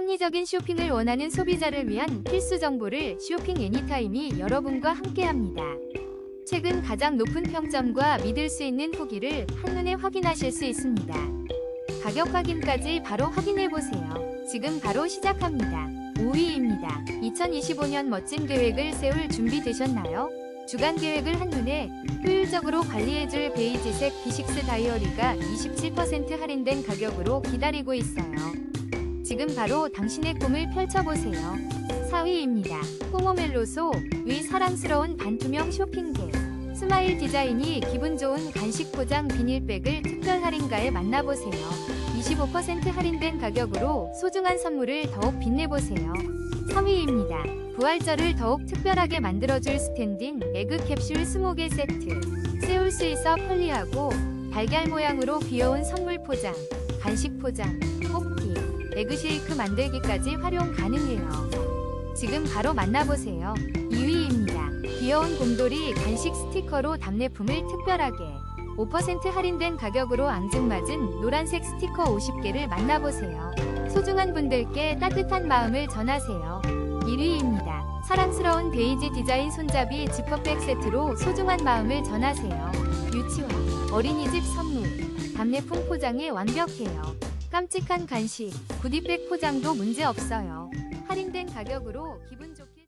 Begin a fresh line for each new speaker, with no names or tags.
합리적인 쇼핑을 원하는 소비자를 위한 필수 정보를 쇼핑 애니타임이 여러분과 함께합니다. 최근 가장 높은 평점과 믿을 수 있는 후기를 한눈에 확인하실 수 있습니다. 가격 확인까지 바로 확인해 보세요. 지금 바로 시작합니다. 5위입니다. 2025년 멋진 계획을 세울 준비 되셨나요? 주간 계획을 한눈에 효율적으로 관리해줄 베이지색 B6 다이어리가 27% 할인된 가격으로 기다리고 있어요. 지금 바로 당신의 꿈을 펼쳐보세요. 4위입니다. 포모멜로소 위 사랑스러운 반투명 쇼핑백 스마일 디자인이 기분 좋은 간식 포장 비닐백을 특별 할인가에 만나보세요. 25% 할인된 가격으로 소중한 선물을 더욱 빛내보세요. 3위입니다. 부활절을 더욱 특별하게 만들어줄 스탠딩 에그 캡슐 20개 세트. 세울 수 있어 편리하고 달걀 모양으로 귀여운 선물 포장, 간식 포장, 에그 쉐이크 만들기까지 활용 가능해요. 지금 바로 만나보세요. 2위입니다. 귀여운 곰돌이 간식 스티커로 답례품을 특별하게 5% 할인된 가격으로 앙증맞은 노란색 스티커 50개를 만나보세요. 소중한 분들께 따뜻한 마음을 전하세요. 1위입니다. 사랑스러운 베이지 디자인 손잡이 지퍼백 세트로 소중한 마음을 전하세요. 유치원, 어린이집 선물, 답례품 포장에 완벽해요. 깜찍한 간식, 구디백 포장도 문제 없어요. 할인된 가격으로 기분 좋게